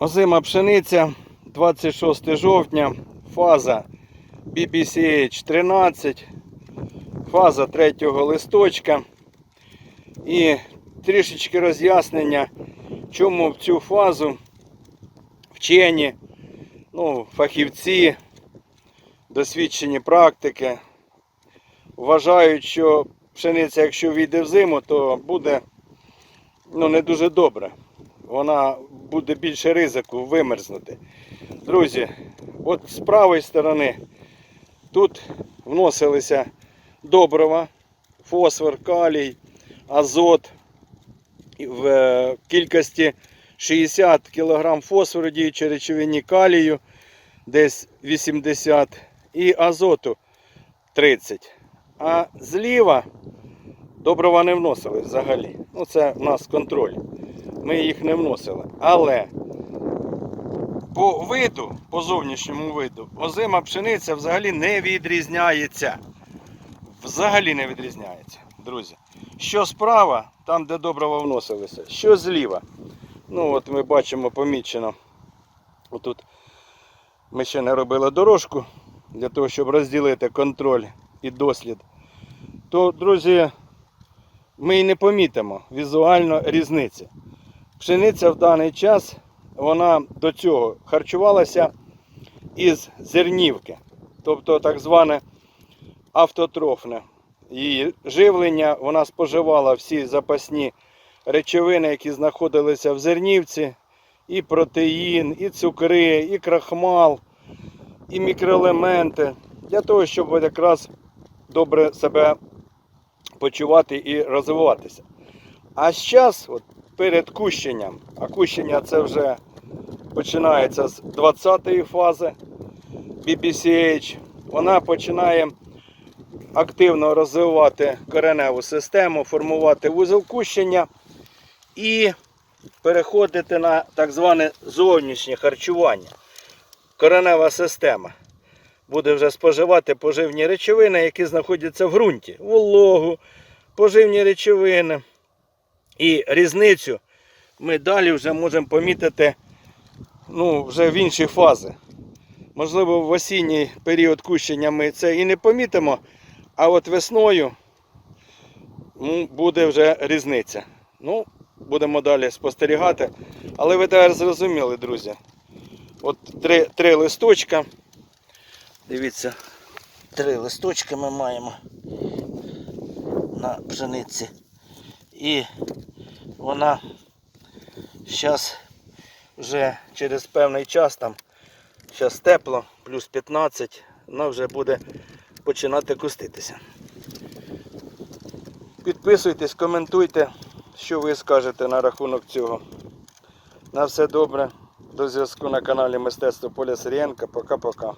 Озима пшениця 26 жовтня, фаза BBCH 13, фаза третього листочка. І трішечки роз'яснення, чому в цю фазу вчені, ну, фахівці, досвідчені практики вважають, що пшениця, якщо війде в зиму, то буде ну, не дуже добре. Вона буде більше ризику вимерзнути. Друзі, от з правої сторони тут вносилися добрива, фосфор, калій, азот в е, кількості 60 кг фосфору діючої речовині калію, десь 80 і азоту 30. А зліва добрива не вносили взагалі. Ну, це в нас контроль. Ми їх не вносили. Але по виду, по зовнішньому виду, озима пшениця взагалі не відрізняється. Взагалі не відрізняється, друзі. Що справа, там, де добрива вносилися, що зліва. Ну, от ми бачимо помічено. Отут ми ще не робили дорожку для того, щоб розділити контроль і дослід. То, друзі, ми і не помітимо візуально різниці. Пшениця в даний час вона до цього харчувалася із зернівки, тобто так зване автотрофне. Її живлення вона споживала всі запасні речовини, які знаходилися в зернівці, і протеїн, і цукри, і крахмал, і мікроелементи, для того, щоб якраз добре себе почувати і розвиватися. А зараз, перед кущенням, а кущення це вже починається з 20-ї фази BBCH, вона починає активно розвивати кореневу систему, формувати вузол кущення і переходити на так зване зовнішнє харчування. Коренева система буде вже споживати поживні речовини, які знаходяться в ґрунті, вологу, поживні речовини. І різницю ми далі вже можемо помітити ну, вже в інші фази. Можливо, в осінній період кущення ми це і не помітимо, а от весною ну, буде вже різниця. Ну, будемо далі спостерігати. Але ви тепер зрозуміли, друзі. От три, три листочка. Дивіться, три листочки ми маємо на пшениці. І вона зараз вже через певний час, там зараз тепло, плюс 15, вона вже буде починати куститися. Підписуйтесь, коментуйте, що ви скажете на рахунок цього. На все добре. До зв'язку на каналі Мистецтво Поля Сирієнка. Пока-пока.